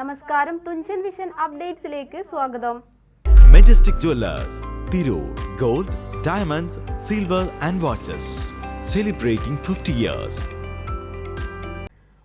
നമസ്കാരം. തുഞ്ചൻ വിഷൻ അപ്ഡേറ്റ്സിലേക്ക് സ്വാഗതം. Majestic Jewellers Tirur gold diamonds silver and watches celebrating fifty years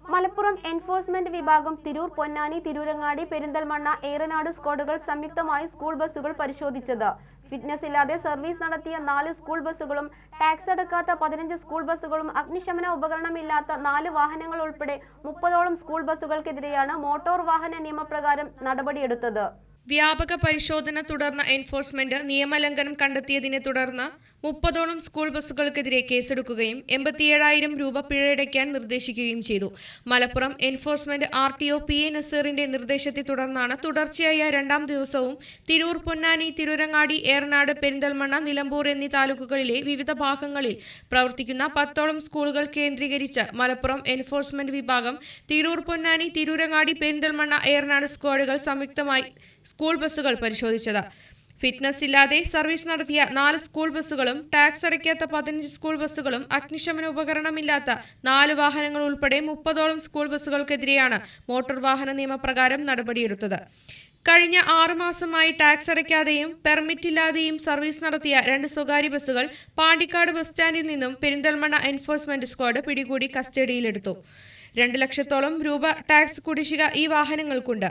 Malappuram enforcement വിഭാഗം തിരൂർ പൊന്നാനി തിരൂരങ്ങാടി പെരിന്തൽമണ്ണ ഏറനാട് സ്ക്വാഡുകൾ സംയുക്തമായി സ്കൂൾ ബസ്സുകൾ പരിശോധിച്ചത്. ഫിറ്റ്നസ് ഇല്ലാതെ സർവീസ് നടത്തിയ നാല് സ്കൂൾ ബസ്സുകളും ടാക്സ് അടക്കാത്ത പതിനഞ്ച് സ്കൂൾ ബസ്സുകളും അഗ്നിശമന ഉപകരണമില്ലാത്ത നാല് വാഹനങ്ങൾ ഉൾപ്പെടെ മുപ്പതോളം സ്കൂൾ ബസ്സുകൾക്കെതിരെയാണ് മോട്ടോർ വാഹന നിയമപ്രകാരം നടപടിയെടുത്തത്. വ്യാപക പരിശോധന തുടർന്ന എൻഫോഴ്സ്മെന്റ് നിയമലംഘനം കണ്ടെത്തിയതിനെ തുടർന്ന് മുപ്പതോളം സ്കൂൾ ബസ്സുകൾക്കെതിരെ കേസെടുക്കുകയും എൺപത്തിയേഴായിരം രൂപ പിഴയടയ്ക്കാൻ നിർദ്ദേശിക്കുകയും ചെയ്തു. Malappuram enforcement R T O P A നസീറിന്റെ നിർദ്ദേശത്തെ തുടർന്നാണ് തുടർച്ചയായ രണ്ടാം ദിവസവും തിരൂർ പൊന്നാനി തിരൂരങ്ങാടി ഏറനാട് പെരിന്തൽമണ്ണ നിലമ്പൂർ എന്നീ താലൂക്കുകളിലെ വിവിധ ഭാഗങ്ങളിൽ പ്രവർത്തിക്കുന്ന പത്തോളം സ്കൂളുകൾ കേന്ദ്രീകരിച്ച് മലപ്പുറം എൻഫോഴ്സ്മെന്റ് വിഭാഗം തിരൂർ പൊന്നാനി തിരൂരങ്ങാടി പെരിന്തൽമണ്ണ ഏറനാട് സ്ക്വാഡുകൾ സംയുക്തമായി സ്കൂൾ ബസ്സുകൾ പരിശോധിച്ചത്. ഫിറ്റ്നസ് ഇല്ലാതെ സർവീസ് നടത്തിയ നാല് സ്കൂൾ ബസ്സുകളും ടാക്സ് അടയ്ക്കാത്ത പതിനഞ്ച് സ്കൂൾ ബസ്സുകളും അഗ്നിശമന ഉപകരണമില്ലാത്ത നാല് വാഹനങ്ങൾ ഉൾപ്പെടെ മുപ്പതോളം സ്കൂൾ ബസ്സുകൾക്കെതിരെയാണ് മോട്ടോർ വാഹന നിയമപ്രകാരം നടപടിയെടുത്തത്. കഴിഞ്ഞ ആറു മാസമായി ടാക്സ് അടയ്ക്കാതെയും പെർമിറ്റ് ഇല്ലാതെയും സർവീസ് നടത്തിയ രണ്ട് സ്വകാര്യ ബസ്സുകൾ പാണ്ടിക്കാട് ബസ് സ്റ്റാൻഡിൽ നിന്നും പെരിന്തൽമണ്ണ എൻഫോഴ്സ്മെന്റ് സ്ക്വാഡ് പിടികൂടി കസ്റ്റഡിയിലെടുത്തു രണ്ട് ലക്ഷത്തോളം രൂപ ടാക്സ് കുടിശ്ശിക ഈ വാഹനങ്ങൾക്കുണ്ട്.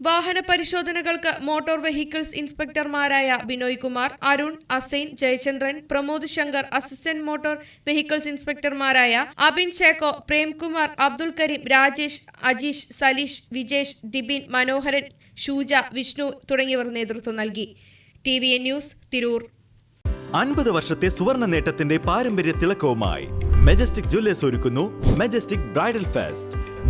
വാഹന പരിശോധനകൾക്ക് motor vehicles ഇൻസ്പെക്ടർമാരായ Binoy Kumar Arun Asain Jayachandran Pramod Shankar assistant motor vehicles ഇൻസ്പെക്ടർമാരായ Abin ചേക്കോ Premkumar Abdul Kareem Rajesh Ajeesh Saleesh Vijesh Dibin Manoharan Shuja Vishnu തുടങ്ങിയവർ നേതൃത്വം നൽകി. T V N news Tirur. അൻപത് വർഷത്തെ സുവർണ നേട്ടത്തിന്റെ പാരമ്പര്യ തിളക്കവുമായി മെജസ്റ്റിക് ജ്വല്ലേഴ്സ് ഒരുക്കുന്നു Majestic bridal fest.